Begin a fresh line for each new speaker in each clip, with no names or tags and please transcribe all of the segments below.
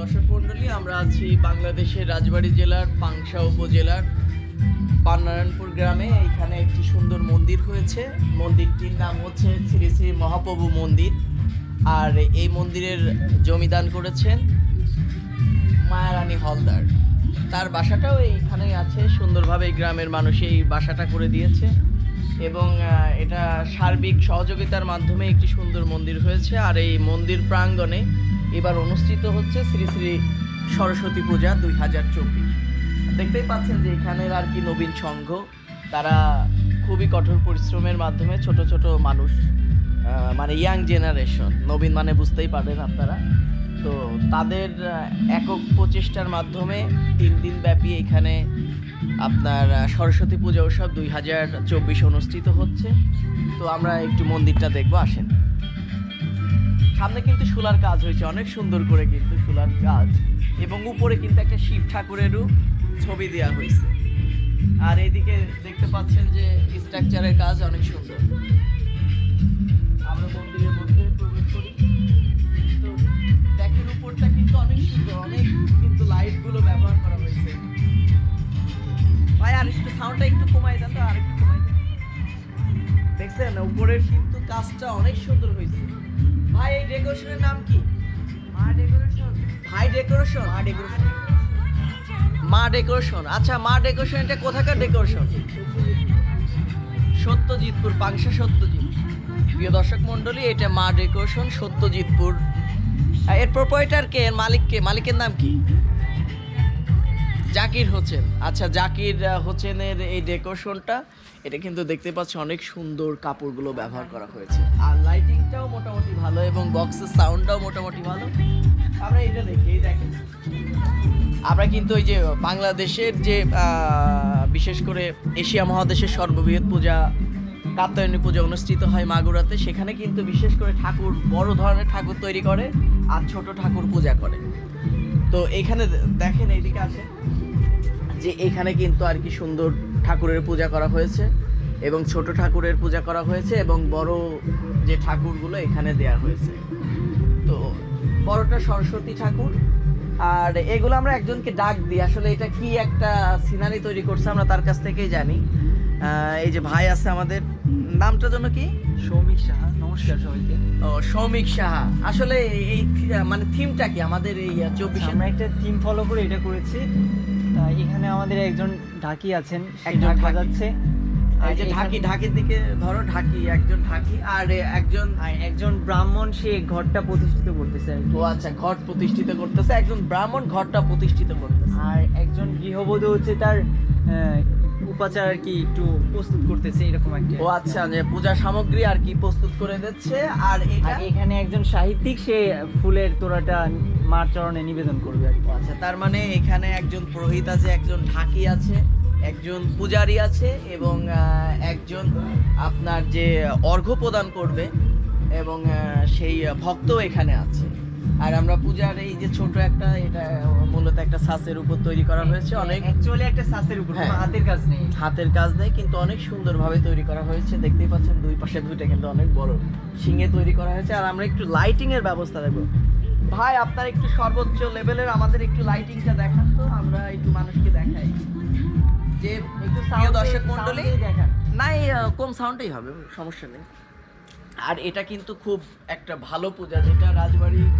দর্শক মণ্ডলী, আমরা আছি বাংলাদেশের রাজবাড়ী জেলার পাংশা উপজেলার পান্নারায়ণপুর গ্রামে। এইখানে একটি সুন্দর মন্দির হয়েছে। মন্দিরটির নাম হচ্ছে শ্রী শ্রী মহাপ্রভু মন্দির। আর এই মন্দিরের জমিদান করেছেন মায়ারানী হলদার। তার বাসাটাও এইখানেই আছে। সুন্দরভাবে এই গ্রামের মানুষ এই বাসাটা করে দিয়েছে। এবং এটা সার্বিক সহযোগিতার মাধ্যমে একটি সুন্দর মন্দির হয়েছে। আর এই মন্দির প্রাঙ্গণে এবার অনুষ্ঠিত হচ্ছে শ্রী শ্রী সরস্বতী পূজা দুই হাজার চব্বিশ। দেখতেই পাচ্ছেন যে এখানের আর কি নবীন সংঘ। তারা খুবই কঠোর পরিশ্রমের মাধ্যমে ছোট ছোট মানুষ মানে ইয়াং জেনারেশন নবীন মানে বুঝতেই পারেন আপনারা। তো তাদের একক প্রচেষ্টার মাধ্যমে তিন দিন ব্যাপী এখানে আপনার সরস্বতী পূজা উৎসব দুই হাজার চব্বিশ অনুষ্ঠিত হচ্ছে। তো আমরা একটু মন্দিরটা দেখব, আসেন। সামনে কিন্তু শুলার কাজ হয়েছে, অনেক সুন্দর করে কিন্তু শুলার কাজ। এবং উপরে কিন্তু একটা শিব ঠাকুরেরও ছবি দেওয়া হয়েছে। আর এদিকে দেখতে পাচ্ছেন যে স্ট্রাকচারের কাজ অনেক সুন্দর। দেখছেন উপরের কিন্তু কাজটা অনেক সুন্দর হয়েছে। ভাই এই ডেকোরেশনের নাম কি? মা ডেকোরেশন ভাই ডেকোরেশন মা ডেকোরেশন মা ডেকোরেশন আচ্ছা মা ডেকোরেশন এটা কোথাকার ডেকোরেশন সত্যজিৎপুর পাংশা সত্যজিৎ। প্রিয় দর্শক মণ্ডলী এটা মা ডেকোরেশন সত্যজিৎপুর। এর প্রোপাইটার কে? এর মালিক কে? মালিকের নাম কি? জাকির হোসেন। আচ্ছা জাকির হোসেনের এই ডেকোরেশনটা এটা কিন্তু দেখতে পাচ্ছি অনেক সুন্দর কাপড়গুলো ব্যবহার করা হয়েছে। আর লাইটিংটাও মোটামুটি ভালো এবং বক্সের সাউন্ডটাও মোটামুটি ভালো। আমরা এটা দেখি দেখেন। আমরা কিন্তু ওই যে বাংলাদেশের যে বিশেষ করে এশিয়া মহাদেশের সর্ববৃহৎ পূজা, কাত্যায়নী পূজা অনুষ্ঠিত হয় মাগুরাতে। সেখানে কিন্তু বিশেষ করে ঠাকুর, বড় ধরনের ঠাকুর তৈরি করে আর ছোট ঠাকুর পূজা করে। তো এখানে দেখেন এইদিকে আসে যে এখানে কিন্তু আর কি সুন্দর ঠাকুরের পূজা করা হয়েছে এবং ছোট ঠাকুরের পূজা করা হয়েছে এবং বড় যে ঠাকুরগুলো এখানে দেয়া হয়েছে। তো বড়টা সরস্বতী ঠাকুর। আর এগুলো আমরা একজনকে ডাক দিই। আসলে এটা কি একটা সিনারি তৈরি করছে আমরা তার কাছ থেকেই জানি। এই যে ভাই আছে আমাদের। নামটা জন্য কি?
সৌমিক সাহা। নমস্কার সবাইকে।
ও সৌমিক সাহা। আসলে এই মানে থিমটা কি? আমাদের এই চব্বিশে
আমরা একটা থিম ফলো করে এটা করেছি। এখানে আমাদের একজন ঢাকি আছেন
একজন ঢাকাচ্ছে।
বাজাচ্ছে।
এই যে
আর
ঢাকি ঢাকির দিকে ধরো ঢাকি একজন ঢাকি আর একজন
একজন ব্রাহ্মণ সে ঘরটা প্রতিষ্ঠিত করতেছে আর
ও আচ্ছা ঘর প্রতিষ্ঠিত করতেছে একজন ব্রাহ্মণ ঘরটা প্রতিষ্ঠিত করতেছে।
আর একজন গৃহবধূ হচ্ছে তার উপাচার আর কি একটু প্রস্তুত করতেছে এরকম একটা
ও আচ্ছা যে পূজা সামগ্রী আর কি প্রস্তুত করে দিচ্ছে। আর এটা?
এখানে একজন সাহিত্যিক সে ফুলের তোড়াটা মার চরণে নিবেদন করবে আর।
আচ্ছা তার মানে এখানে একজন পুরোহিত আছে একজন ঢাকি আছে একজন পূজারি আছে এবং একজন আপনার যে অর্ঘ্য প্রদান করবে এবং সেই ভক্ত এখানে আছে। আর আমরা পূজার এই যে ছোট একটা এটা মূলত একটা সাসের উপর তৈরি করা হয়েছে। অনেক
অ্যাকচুয়ালি একটা সাসের উপর
হ্যাঁ।
হাতের কাজ নেই।
হাতের কাজ নেই কিন্তু অনেক সুন্দরভাবে তৈরি করা হয়েছে। দেখতেই পাচ্ছেন দুই পাশে দুইটা কিন্তু অনেক বড় শিঙে তৈরি করা হয়েছে। আর আমরা একটু লাইটিং এর ব্যবস্থা দেখব ভাই আপনার একটু সর্বোচ্চ লেভেলের আমাদের একটু লাইটিংটা দেখান তো আমরা একটু মানুষকে দেখাই। যে
একটু
দর্শক
এ দেখান।
না কম সাউন্ডেই হবে সমস্যা নেই। আর এটা কিন্তু খুব একটা ভালো পূজা, যেটা রাজবাড়ি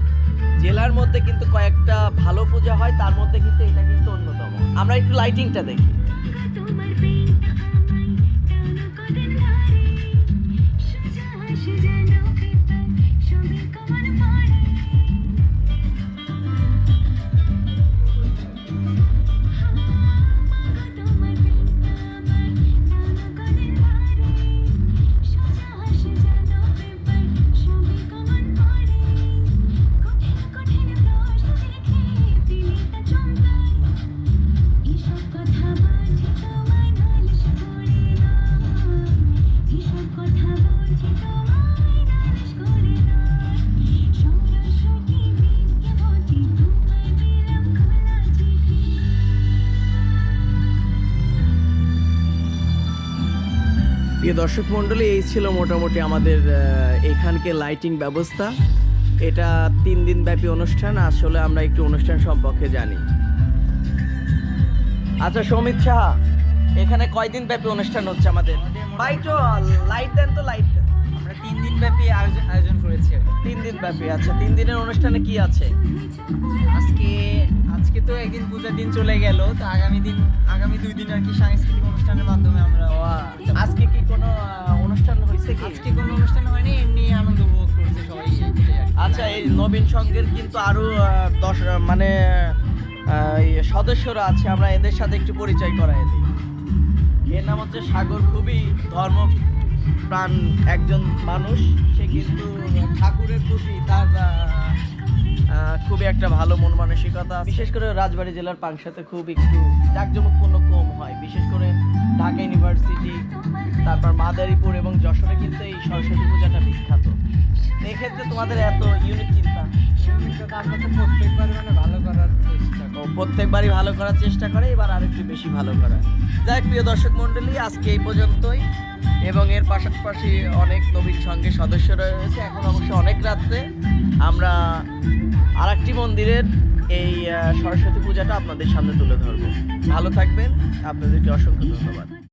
জেলার মধ্যে কিন্তু কয়েকটা ভালো পূজা হয়, তার মধ্যে কিন্তু এটা কিন্তু অন্যতম। আমরা একটু লাইটিংটা দেখি। প্রিয় দর্শক মন্ডলী এই ছিল মোটামুটি আমাদের এখানকে লাইটিং ব্যবস্থা। এটা তিন দিন ব্যাপী অনুষ্ঠান আসলে আমরা একটু অনুষ্ঠান সম্পর্কে জানি। আচ্ছা সমিত সাহা এখানে কয়দিন ব্যাপী অনুষ্ঠান হচ্ছে আমাদের? লাইট দেন তো লাইট দেন।
আমরা তিন দিন ব্যাপী আয়োজন আয়োজন করেছি
তিন দিন ব্যাপী। আচ্ছা তিন দিনের অনুষ্ঠানে কি আছে?
আজকে আজকে তো একদিন পূজার দিন চলে গেল তো আগামী দিন আগামী দুই দিন আর কি সাংস্কৃতিক অনুষ্ঠানের মাধ্যমে আমরা
আজকে কি কোনো অনুষ্ঠান হয়েছে কি?
আজকে কোনো অনুষ্ঠান হয়নি এমনি আনন্দ উপভোগ করছে সবাই কি।
আচ্ছা এই নবীন সংঘের কিন্তু আরও দশ মানে সদস্যরা আছে আমরা এদের সাথে একটু পরিচয় করাই দিই। এর নাম হচ্ছে সাগর খুবই ধর্ম প্রাণ একজন মানুষ, সে কিন্তু ঠাকুরের প্রতি তার খুবই একটা ভালো মন মানসিকতা বিশেষ করে রাজবাড়ী জেলার পাংশাতে খুব একটু জাঁকজমকপূর্ণ কম হয়। বিশেষ করে ঢাকা ইউনিভার্সিটি, তারপর মাদারীপুর এবং যশোরে কিন্তু এই সরস্বতী পূজাটা বিখ্যাত। এক্ষেত্রে তোমাদের এত ইউনিক চিন্তা।
আমরা তো প্রত্যেকবার মানে
প্রত্যেকবারই ভালো করার চেষ্টা করে, এবার আরেকটু বেশি ভালো করা। যাই হোক, প্রিয় দর্শক মণ্ডলী, আজকে এই পর্যন্তই। এবং এর পাশাপাশি অনেক নবীন সঙ্গে সদস্য রয়েছে। এখন অবশ্য অনেক রাত্রে আমরা আরেকটি মন্দিরের এই সরস্বতী পূজাটা আপনাদের সামনে তুলে ধরবো। ভালো থাকবেন। আপনাদেরকে অসংখ্য ধন্যবাদ।